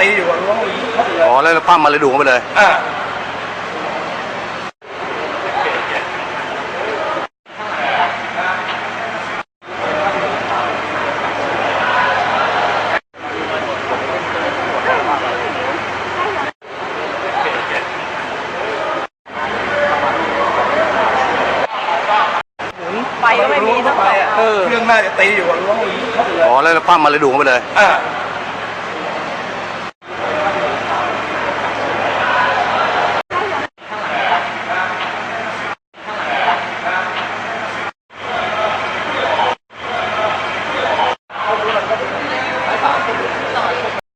ตีอยู่อะร้องเขาเลยอ๋อแล้วปั้มมาเลยดูเข้าไปเลยอ่าไปก็ไม่มีสักไปดออะเออเครื่องน่าจะตีอยู่อะร้องเขาเลยอ๋อแล้วปั้มมาเลยดูเข้าไปเลย อ่า